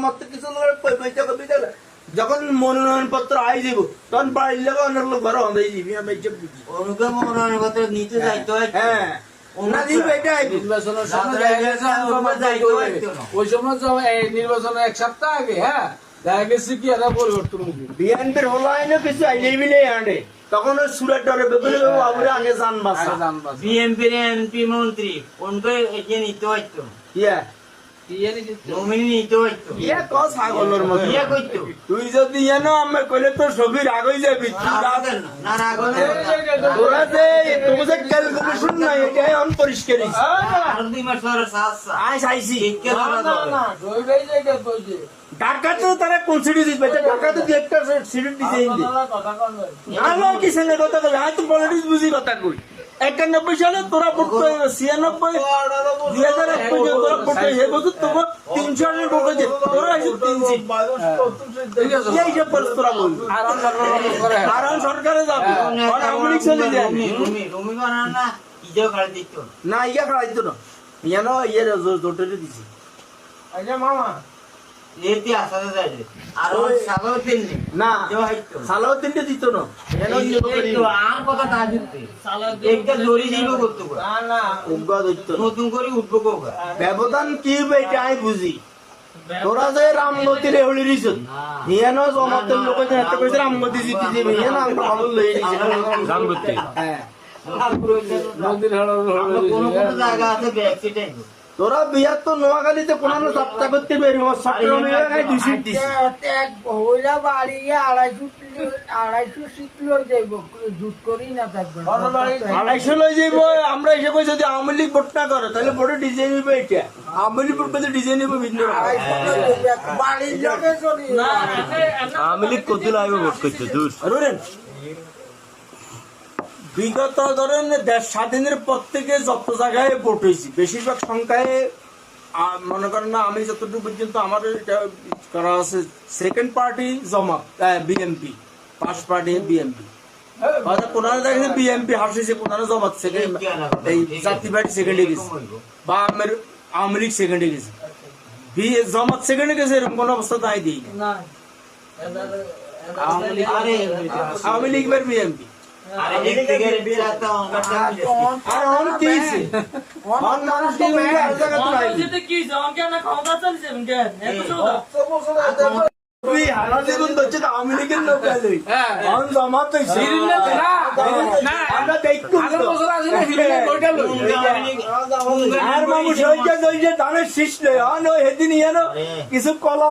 আমার কিছু পয়সা কবি যখন মনোনয়ন পত্র আই যাব তখন বাড়ির লোক অনেক লোক ঘরে হন্দাই দিবি আমি এইসব বুঝি। অনুকে মনোনয়ন পত্র নিতে যাইতে হয়। হ্যাঁ। দিব। নির্বাচনের। ওই সময় এক সপ্তাহ আগে হ্যাঁ? দেখা গেছে কি এরা পরিবর্তন বিএনপির হলো আইনে কিছু আইলেই মিলে আনে তখন ওই সুরের ডরে বাবুরে আগে বিএনপির এমপি মন্ত্রী একে নিতে হইতো। ইয়া। তুই যদি ইয়ে নো আমি কইলে তো ছবির আগই যাবি। তুই না তোরা যে তুমি যে ক্যালকুলেশন নাই অন পরিষ্কার ঢাকাতে কোন সিটি দিবে ঢাকাতে একটা কি সঙ্গে কথা কই আমি তো পলিটিক্স বুঝি কথা কই। একানব্বই সালে তোরা পড়তো ছিয়ানব্বই দুই হাজার এক পর্যন্ত তোরা পড়তো সে বছর তোমার তিনশো আনের ভোট হয়েছে। তোরা এসে তিন সিট এই সব পরিস্থিতি তোরা বলবি আর অন্য করে কারণ সরকারে যাবে। আওয়ামী লীগ চলে যায়। রুমি রুমি রুমি বানা না ইজো খালি দিত। না ইয়া খাইতো না। ইয়া ইয়ে জোটে দিছি। এতে নতুন করে উঠবো ব্যবধান কি এটা আমি বুঝি। তোরা যে রামগতির এহলি দিছ হিয়ান জমাতের লোক যে কইছে রামগতি জিতি যাবে হিয়ান আমরা ভালো লই দিছি রামগতি হ্যাঁ। কোনো কোনো জায়গা আছে তোরা বিয়ার তো নোয়াখালীতে কোন যাত্রা করতে বেরিব এলাকায় দুই সিট দিছি। ওইলা বাড়িয়ে আড়াইশো আড়াইশো কিলো যাইব জুট করেই না থাকবে। আড়াইশো লই যাইব আমরা এসে কই যদি আওয়ামী লীগ ভোট না করে তাহলে ভোটে ডিজাইন নিবে এটা আওয়ামী লীগ ভোট ডিজাইন নিবে ভিন্ন আওয়ামী লীগ কত লাগবে ভোট করতে দূর? বিগত ধরেন দেশ স্বাধীনের পর থেকে যত জায়গায় ভোট হয়েছে বেশিরভাগ সংখ্যায় মনে করেন না আমি যতটুকু পর্যন্ত আমার এটা করা আছে সেকেন্ড পার্টি জমা বিএমপি ফার্স্ট পার্টি বিএমপি কোনারে দেখেন বিএমপি হাসিছে কোনারে জমাত সেকেন্ড এই জাতি পার্টি সেকেন্ডে গেছে। বা আমের আওয়ামী লীগ সেকেন্ডে গেছে। জমাত সেকেন্ডে গেছে এরকম কোনো অবস্থা তাই দিই আওয়ামী লীগ আরে আওয়ামী লীগ বিএমপি আরে এক থেকে বিচারটা অঙ্কা আর অন কি অন মানুষ তো মেয়ে আর জায়গা তো নাই। তুই হারা লোক। হ্যাঁ। অন জমা তো হইছে। না, আমরা দেখতুম আগের তো। বছর আসলে ফিল্মে বইটা লই আর মানুষ হইছে যে ধানের শীষ লই। অন ওই হেদিন ইয়ানো কিছু কলা